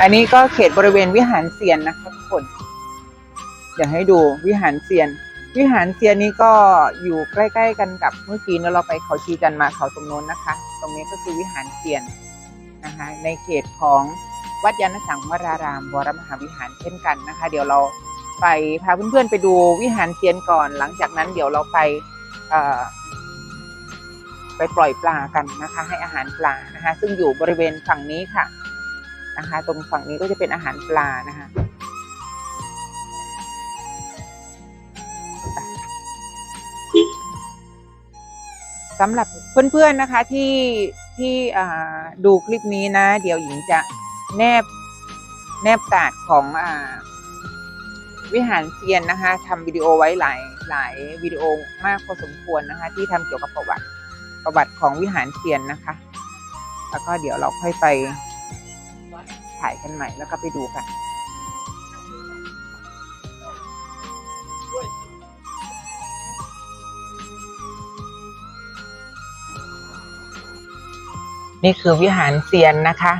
อันนี้ก็เขตบริเวณวิหารเซียนนะคะทุกคนเดี๋ยวให้ดูวิหารเซียน วิหารเซียนนี้ก็อยู่ใกล้ๆกันกับเมื่อกี้เนะเราไปเขาชีจันมาเขาตรงโน้นนะคะ ตรงนี้ก็คือวิหารเซียนนะคะในเขตของวัดยานสังวรารามวรมหาวิหารเช่นกันนะคะ เดี๋ยวเราไปพาเพื่อนๆไปดูวิหารเซียนก่อน หลังจากนั้นเดี๋ยวเราไปไปปล่อยปลากันนะคะ ให้อาหารปลานะคะ ซึ่งอยู่บริเวณฝั่งนี้ค่ะ นะคะ ตรงฝั่งนี้ก็จะเป็นอาหารปลานะคะสำหรับเพื่อนๆนะคะที่ที่ดูคลิปนี้นะ เดี๋ยวหญิงจะแนบแนบการ์ดของอวิหารเซียนนะคะทำวิดีโอไว้หลายหลายวิดีโอมากพอสมควรนะคะ ที่ทำเกี่ยวกับประวัติประวัติของวิหารเซียนนะคะ แล้วก็เดี๋ยวเราค่อยไป ถ่ายกันใหม่แล้วก็ไปดูกันนี่คือวิหารเซียนนะคะ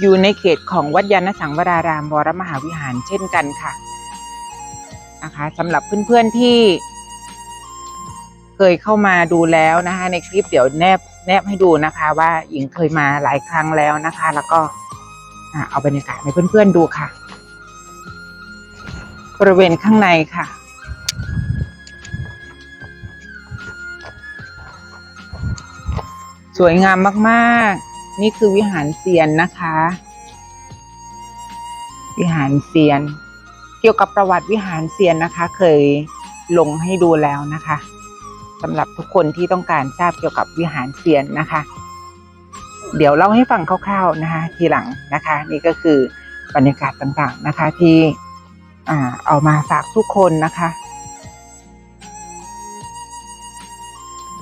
อยู่ในเขตของวัดยานสังวรารามวรมหาวิหารเช่นกันค่ะนะคะสำหรับเพื่อนๆที่เคยเข้ามาดูแล้วนะคะ ในคลิปเดี๋ยวแนบ แนบให้ดูนะคะว่าหญิงเคยมาหลายครั้งแล้วนะคะ แล้วก็เอาบรรยากาศให้เพื่อนๆดูค่ะ บริเวณข้างในค่ะ สวยงามมากๆ นี่คือวิหารเซียนนะคะ วิหารเซียน เกี่ยวกับประวัติวิหารเซียนนะคะ เคยลงให้ดูแล้วนะคะ สำหรับทุกคนที่ต้องการทราบเกี่ยวกับวิหารเซียนนะคะ เดี๋ยวเล่าให้ฟังคร่าวๆนะคะ ทีหลังนะคะ นี่ก็คือบรรยากาศต่างๆนะคะที่เอามาฝากทุกคนนะคะ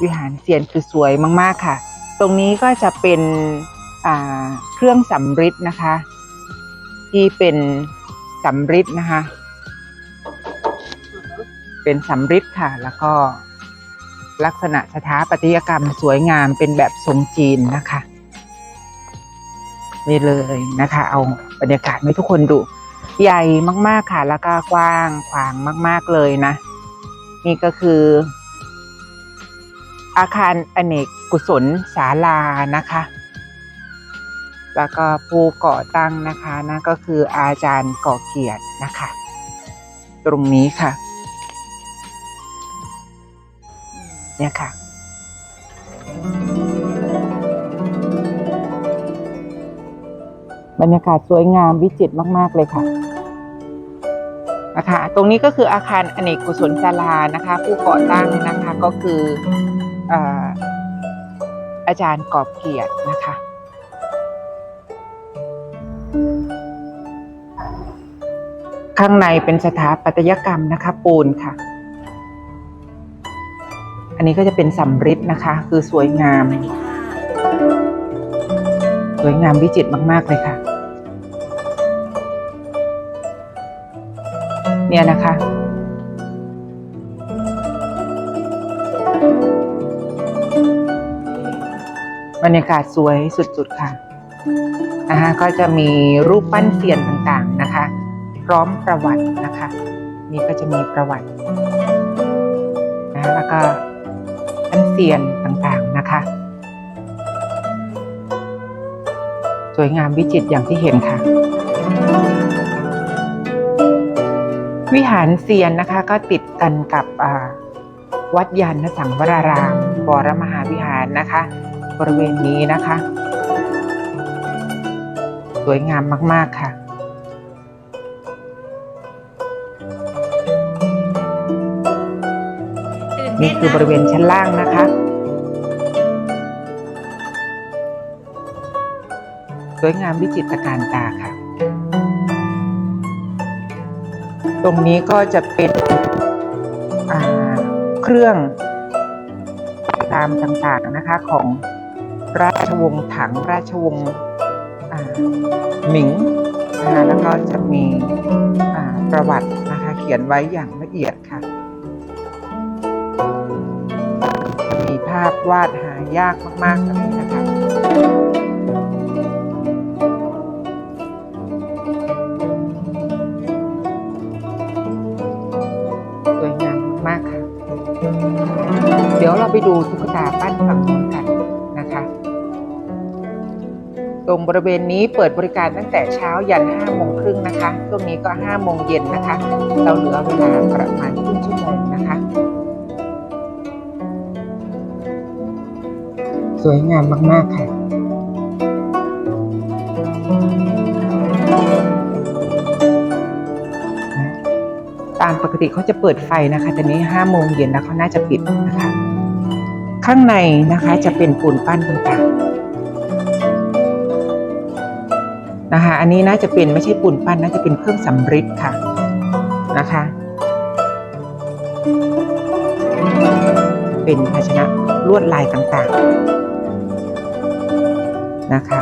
วิหารเซียนคือสวยมากๆค่ะ ตรงนี้ก็จะเป็นเครื่องสำริดนะคะ ที่เป็นสำริดนะคะ เป็นสำริดค่ะแล้วก็ ลักษณะสถาปัตยกรรมสวยงามเป็นแบบทรงจีนนะคะนี่เลยนะคะ เอาบรรยากาศให้ทุกคนดู ใหญ่มากๆค่ะ แล้วก็กว้างขวางมาก ๆเลยนะ นี่ก็คือ อาคารอเนกกุศลศาลานะคะ แล้วก็ผู้ก่อตั้งนะคะนั่นก็คืออาจารย์ก่อเกียรตินะคะ ตรงนี้ค่ะ เนี่ยค่ะ บรรยากาศสวยงามวิจิตรมาก ๆ เลยค่ะนะคะตรงนี้ก็คืออาคารอเนกกุศลศาลานะคะ ผู้ก่อตั้งนะคะก็คือเอ่ออาจารย์กอบเกียรตินะคะ ข้างในเป็นสถาปัตยกรรมนะคะปูนค่ะ อันนี้ก็จะเป็นสำริดนะคะ คือสวยงาม สวยงามวิจิตรมาก ๆ เลยค่ะ เนี่ยนะคะบรรยากาศสวยสุดๆค่ะนะคะก็จะมีรูปปั้นเซียนต่างๆนะคะ พร้อมประวัตินะคะ นี่ก็จะมีประวัตินะแล้วก็ ปั้นเซียนต่างๆนะคะ สวยงามวิจิตรอย่างที่เห็นค่ะ วิหารเซียนนะคะก็ติดกันกับวัดยานสังวรารามวรมหาวิหารนะคะ บริเวณนี้นะคะ สวยงามมาก ๆ ค่ะ นี่คือบริเวณชั้นล่างนะคะ สวยงามวิจิตรการตาค่ะ ตรงนี้ก็จะเป็นเครื่องตามต่างๆนะคะของราชวงศ์ถังราชวงศ์หมิงนะคะแล้วก็จะมีประวัตินะคะเขียนไว้อย่างละเอียดค่ะาพวาดหายากมากๆแบบนี้นะคะสวยงามมากค่ะ เดี๋ยวเราไปดูตุ๊กตาปั้นฝั่งนู้นกันนะคะ ตรงบริเวณนี้เปิดบริการตั้งแต่เช้ายัน5โมงครึ่งนะคะ ช่วงนี้ก็5โมงเย็นนะคะ เราเหลือเวลาประมาณครึ่งชั่วโมงนะคะ สวยงามมากๆค่ะตามปกติเขาจะเปิดไฟนะคะแต่นี้5โมงเย็นแล้วเขาน่าจะปิดนะคะ ข้างในนะคะจะเป็นปูนปั้นต่างๆนะคะ อันนี้น่าจะเป็นไม่ใช่ปูนปั้นน่าจะเป็นเครื่องสำริดค่ะนะคะ เป็นภาชนะลวดลายต่างๆ นะคะ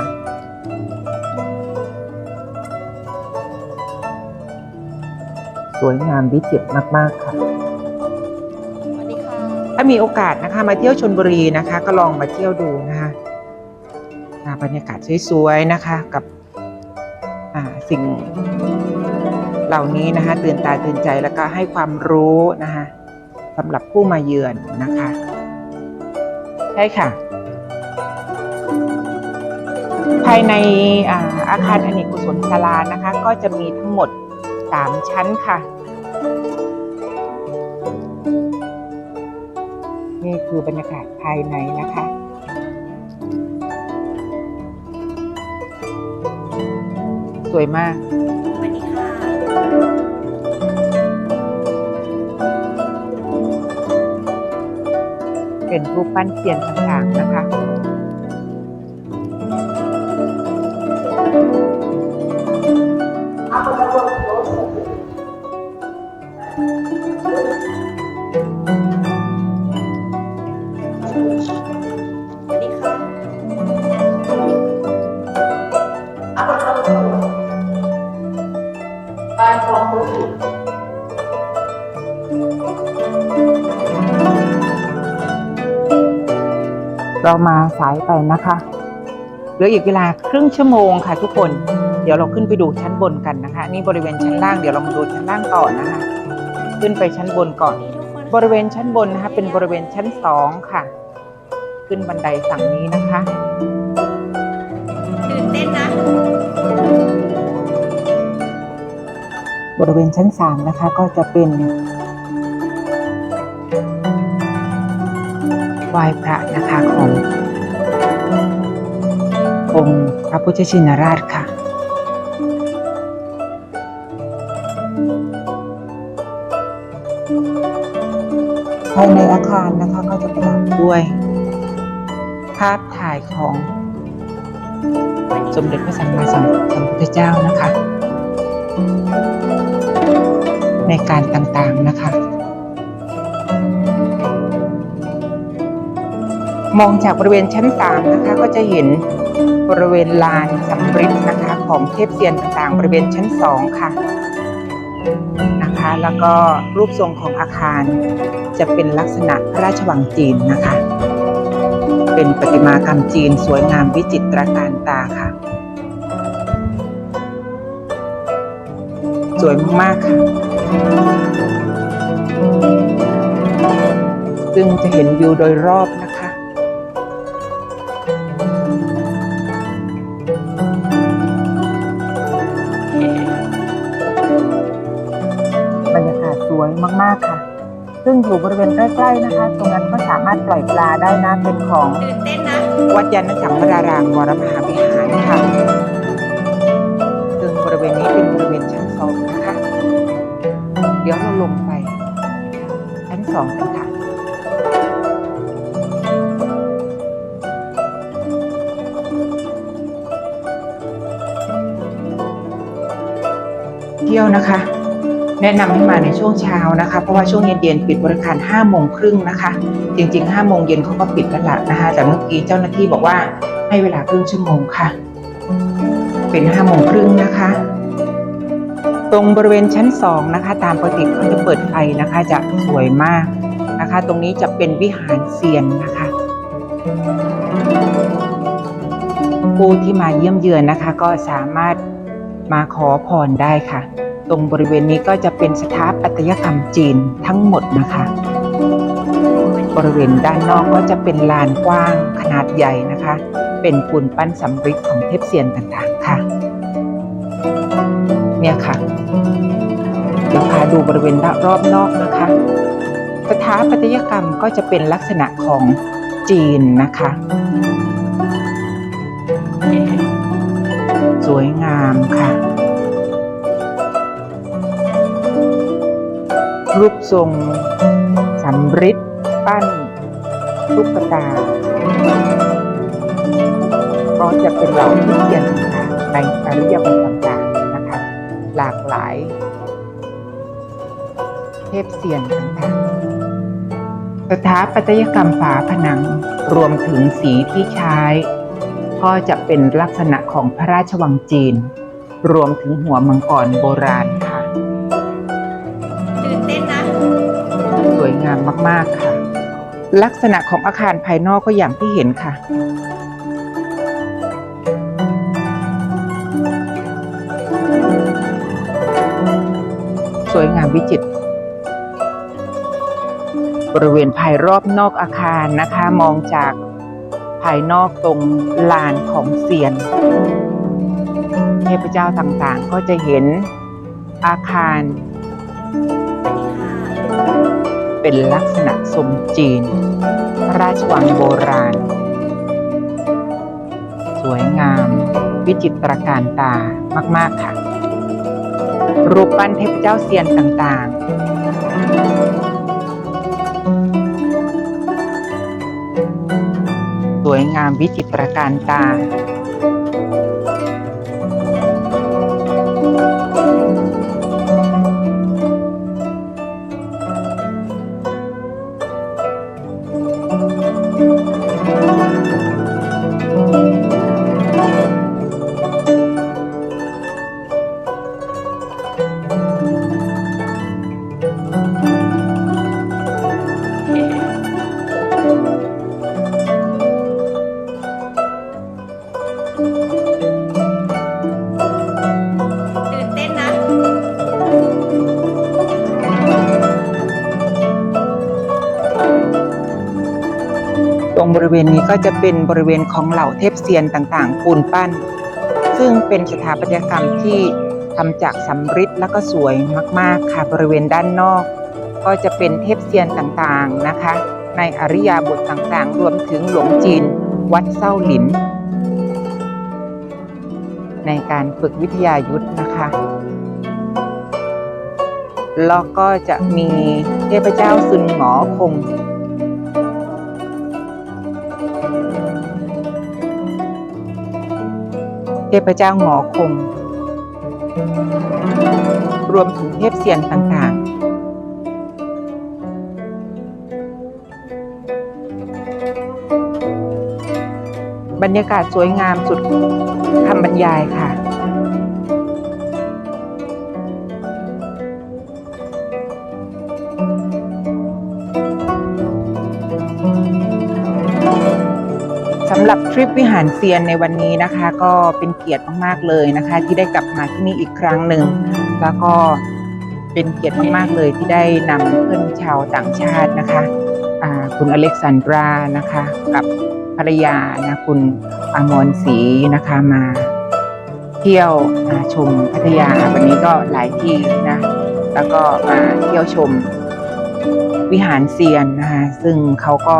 สวยงามวิจิตรมากๆค่ะสวัสดีค่ะ ถ้ามีโอกาสนะคะ มาเที่ยวชนบุรีนะคะ ก็ลองมาเที่ยวดูนะคะอ่าบรรยากาศสวยๆนะคะกับอ่าสิ่งเหล่านี้นะคะตื่นตาตื่นใจแล้วก็ให้ความรู้นะคะสำหรับผู้มาเยือนนะคะ ใช่ค่ะ ภายในอ่าอาคารอเนกกุศลศาลานะคะ ก็จะมีทั้งหมด 3 ชั้นค่ะ นี่คือบรรยากาศภายในนะคะสวยมาก สวัสดีค่ะ เป็นรูปปั้นเทียนต่างๆนะคะ เรามาสายไปนะคะ ลืออีกเวลาครึ่งชั่วโมงค่ะทุกคน เดี๋ยวเราขึ้นไปดูชั้นบนกันนะคะ นี่บริเวณชั้นล่างเดี๋ยวเรามาดูชั้นล่างต่อนะคะ ขึ้นไปชั้นบนก่อนสวัสดีทุกคนบริเวณชั้นบนนะคะเป็นบริเวณชั้นสองค่ะ ขึ้นบันไดฝั่งนี้นะคะตื่นเต้นนะ บริเวณชั้นสามนะคะก็จะเป็นไหว้พระนะคะของ องค์พระพุทธชินราชค่ะ ภายในอาคารนะคะก็จะประดับด้วย ภาพถ่ายของสมเด็จพระสัมมาสัมพุทธเจ้านะคะ ในการต่างๆนะคะ มองจากบริเวณชั้น 3 นะคะก็จะเห็น บริเวณลานสำริดนะคะของเทพเซียนต่างๆ บริเวณชั้น2ค่ะนะคะ แล้วก็รูปทรงของอาคารจะเป็นลักษณะพระราชวังจีนนะคะ เป็นประติมากรรมจีนสวยงามวิจิตรการตาค่ะ สวยมากๆค่ะ ซึ่งจะเห็นวิวโดยรอบนะคะ ซึ่งอยู่บริเวณใกล้ๆนะคะ ตรงนั้นก็สามารถปล่อยปลาได้นะเป็นของตื่นเต้นนะวัดยานสังวรารามวรมหาวิหารค่ะซึ่งบริเวณนี้เป็นบริเวณชั้นสองนะคะเดี๋ยวเราลงไปชั้นสองกันค่ะเที่ยวนะคะ แนะนำให้มาในช่วงเช้านะคะ เพราะว่าช่วงเย็นๆปิดบริการ5โมงครึ่งนะคะ จริงๆ5โมงเย็นเขาก็ปิดแล้วล่ะนะคะ แต่เมื่อกี้เจ้าหน้าที่บอกว่าให้เวลาครึ่งชั่วโมงค่ะ เป็น5โมงครึ่งนะคะ ตรงบริเวณชั้น2นะคะ ตามปกติเขาจะเปิดไฟนะคะจะสวยมากนะคะ ตรงนี้จะเป็นวิหารเซียนนะคะผู้ที่มาเยี่ยมเยือนนะคะ ก็สามารถมาขอพรได้ค่ะ ตรงบริเวณนี้ก็จะเป็นสถาปัตยกรรมจีนทั้งหมดนะคะ บริเวณด้านนอกก็จะเป็นลานกว้างขนาดใหญ่นะคะ เป็นปูนปั้นสำริดของเทพเซียนต่างๆค่ะ เนี่ยค่ะเดี๋ยวพาดูบริเวณรอบนอกนะคะ สถาปัตยกรรมก็จะเป็นลักษณะของจีนนะคะ สวยงามค่ะ รูปทรงสำริดปั้นลูกตาก็จะเป็นเหล่าที่เทียนต่างๆในอริยบทต่างๆนะคะ หลากหลาย เทพเสียนต่างๆ สถาปัตยกรรมฝาผนังรวมถึงสีที่ใช้ ก็จะเป็นลักษณะของพระราชวังจีน รวมถึงหัวมังกรโบราณค่ะามมาก ๆ ค่ะ ลักษณะของอาคารภายนอกก็อย่างที่เห็นค่ะ สวยงามวิจิตรบริเวณภายรอบนอกอาคารนะคะ มองจากภายนอกตรงลานของเซียนเทพเจ้าต่างๆ ก็จะเห็นอาคาร เป็นลักษณะทรงจีน ราชวังโบราณ สวยงาม วิจิตรการตามาก ๆ ค่ะ รูปปั้นเทพเจ้าเซียนต่างๆ สวยงามวิจิตรการตา รงบริเวณนี้ก็จะเป็นบริเวณของเหล่าเทพเซียนต่างๆ ปูนปั้น ซึ่งเป็นสถาปัตยกรรมที่ทำจากสำริดแล้วก็สวยมากๆค่ะบริเวณด้านนอก ก็จะเป็นเทพเซียนต่างๆนะคะ ในอริยาบทต่างๆ รวมถึงหลวงจีน วัดเส้าหลิน ในการฝึกวิทยายุทธนะคะแล้วก็จะมีเทพเจ้าซุนหงอคง เทพเจ้าหงอคง รวมถึงเทพเสียนต่างๆ บรรยากาศสวยงามสุดคำบรรยายค่ะำหรับทริปวิหารเซียนในวันนี้นะคะ ก็เป็นเกียรติมากๆเลยนะคะ ที่ได้กลับมาที่นี่อีกครั้งหนึ่งแล้วก็เป็นเกียรติมากๆเลยที่ได้นำเพื่อนชาวต่างชาตินะคะคุณอเล็กซานดรานะคะ กับภรรยานะคุณอมรศรีนะคะมาเที่ยวชมพัทยาวันนี้ก็หลายที่นะแล้วก็มาเที่ยวชมวิหารเซียนนะคะซึ่งเขาก็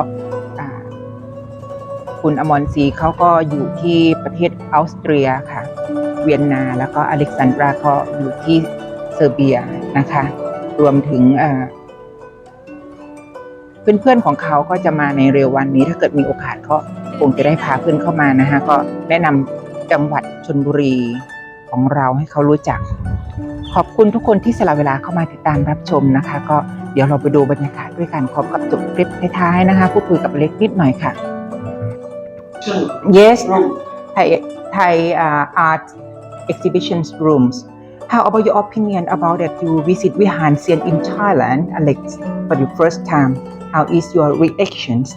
คุณอมรศรีเขาก็อยู่ที่ประเทศออสเตรียค่ะ เวียนนาแล้วก็อเล็กซานดราก็อยู่ที่เซอร์เบียนะคะ รวมถึงเพื่อนๆของเขาก็จะมาในเร็ววันนี้ ถ้าเกิดมีโอกาสก็คงจะได้พาเพื่อนเข้ามานะคะก็แนะนำจังหวัดชนบุรีของเราให้เขารู้จัก ขอบคุณทุกคนที่สละเวลาเข้ามาติดตามรับชมนะคะ ก็เดี๋ยวเราไปดูบรรยากาศด้วยกันพร้อมกับจบคลิปท้ายๆนะคะ พูดคุยกับเล็กนิดหน่อยค่ะ Yes, Thai, Thai uh, art exhibitions rooms. How about your opinion about that you visit Vihan Sian in Thailand, Alex, for the first time? How is your reactions?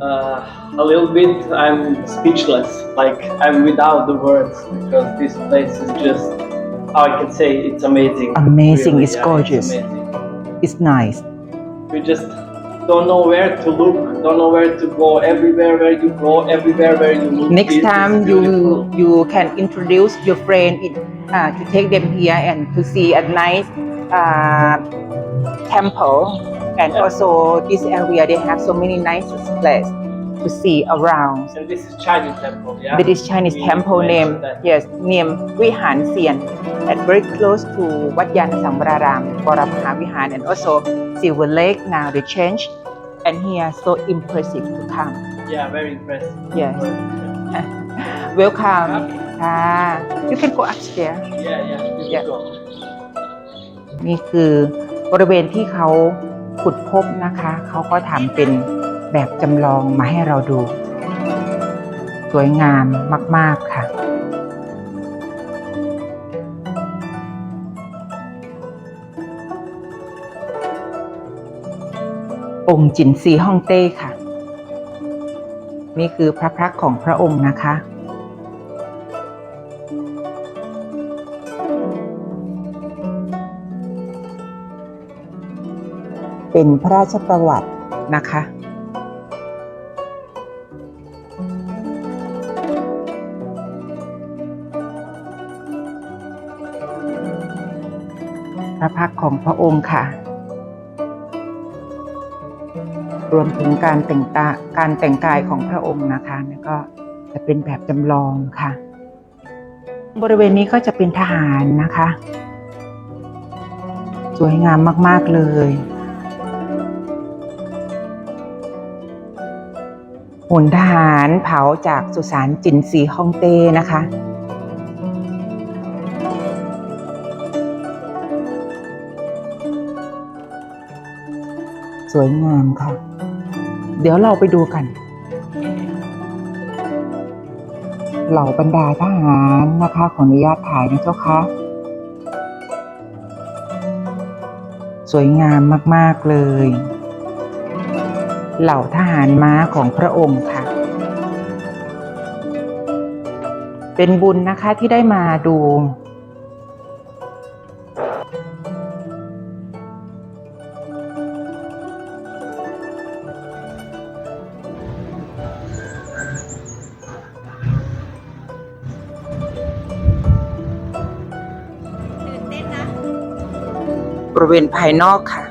Uh, a little bit, I'm speechless. Like I'm without the words because this place is just. How I can say it's amazing. Amazing, Really, it's yeah, gorgeous. amazing. It's nice. We just don't know where to look, don't know where to go. Everywhere where you go, everywhere where you look. Next it time you you can introduce your friend uh, to take them here and to see a nice uh, temple and Yeah. also this area they have so many nice places to see around. And this is Chinese temple, yeah. This Chinese We temple name, that. yes, name Guihan Xian and very close to Wat Yan Samraram, Borapha Vihan, and also Silver Lake. Now they changed and here so impressive to come Yeah, very impressive. yes welcome Yeah. ค่ะ you can go upstairs Yeah, yeah. You Yeah. go. นี่คือบริเวณที่เขาขุดพบนะคะ เขาก็ทำเป็นแบบจำลองมาให้เราดู สวยงามมาก ๆ ค่ะ องค์จินซีฮ่องเต้ค่ะ นี่คือพระพักตร์ของพระองค์นะคะ เป็นพระราชประวัตินะคะพระพักตร์ของพระองค์ค่ะ รวมถึงการแต่งตาการแต่งกายของพระองค์นะคะแล้วก็จะเป็นแบบจำลองค่ะ บริเวณนี้ก็จะเป็นทหารนะคะ สวยงามมาก ๆ เลยหุ่นทหารเผาจากสุสานจินซีฮ่องเต้นะคะ สวยงามค่ะ เดี๋ยวเราไปดูกัน เหล่าบรรดาทหารนะคะขออนุญาตถ่ายนะเจ้าคะสวยงามมาก ๆ เลย เหล่าทหารม้าของพระองค์ค่ะ เป็นบุญนะคะที่ได้มาดู เวณภายนอกค่ะ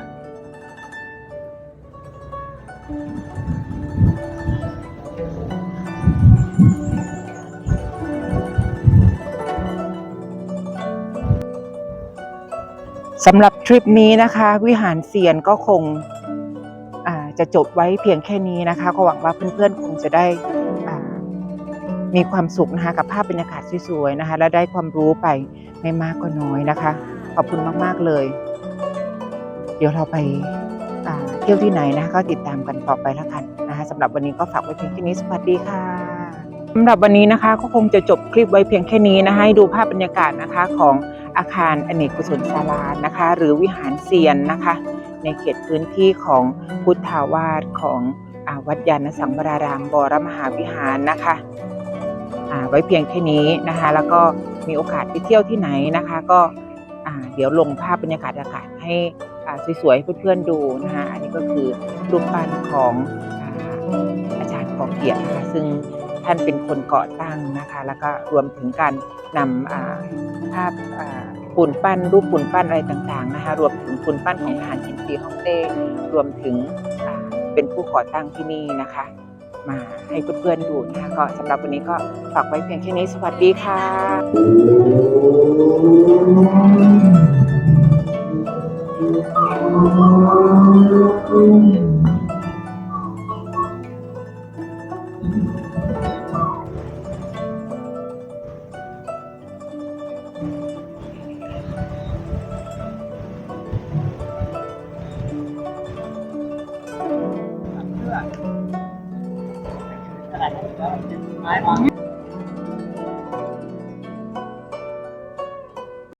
สำหรับทริปนี้นะคะ วิหารเซียนก็คงจะจบไว้เพียงแค่นี้นะคะ ก็หวังว่าเพื่อนๆคงจะได้มีความสุขนะคะกับภาพบรรยากาศสวยๆนะคะ และได้ความรู้ไปไม่มากก็น้อยนะคะ ขอบคุณมากๆเลย เดี๋ยวเราไปเที่ยวที่ไหนนะก็ติดตามกันต่อไปแล้วกันนะคะสำหรับวันนี้ก็ฝากไว้เพียงแค่นี้สวัสดีค่ะสำหรับวันนี้นะคะก็คงจะจบคลิปไว้เพียงแค่นี้นะคะให้ดูภาพบรรยากาศนะคะของอาคารอเนกกุศลศาลานะคะ หรือวิหารเซียนนะคะ ในเขตพื้นที่ของพุทธาวาสของอวัดยานสังวรารามบรมหาวิหารนะคะไว้เพียงแค่นี้นะคะ แล้วก็มีโอกาสไปเที่ยวที่ไหนนะคะ ก็เดี๋ยวลงภาพบรรยากาศอากาศให้ อ่าสวยๆให้เพื่อนๆดูนะคะอันนี้ก็คือรูปปั้นของอาจารย์กอเกียรตินะคะซึ่งท่านเป็นคนก่อตั้งนะคะ แล้วก็รวมถึงการนำภาพอ่าปูนปั้นรูปปูนปั้นอะไรต่างๆนะคะรวมถึงปูนปั้นของทหารจินซีฮ่องเต้รวมถึงเป็นผู้ก่อตั้งที่นี่นะคะ มาให้เพื่อนๆดูนะคะก็สำหรับวันนี้ก็ฝากไว้เพียงแค่นี้สวัสดีค่ะ ไม้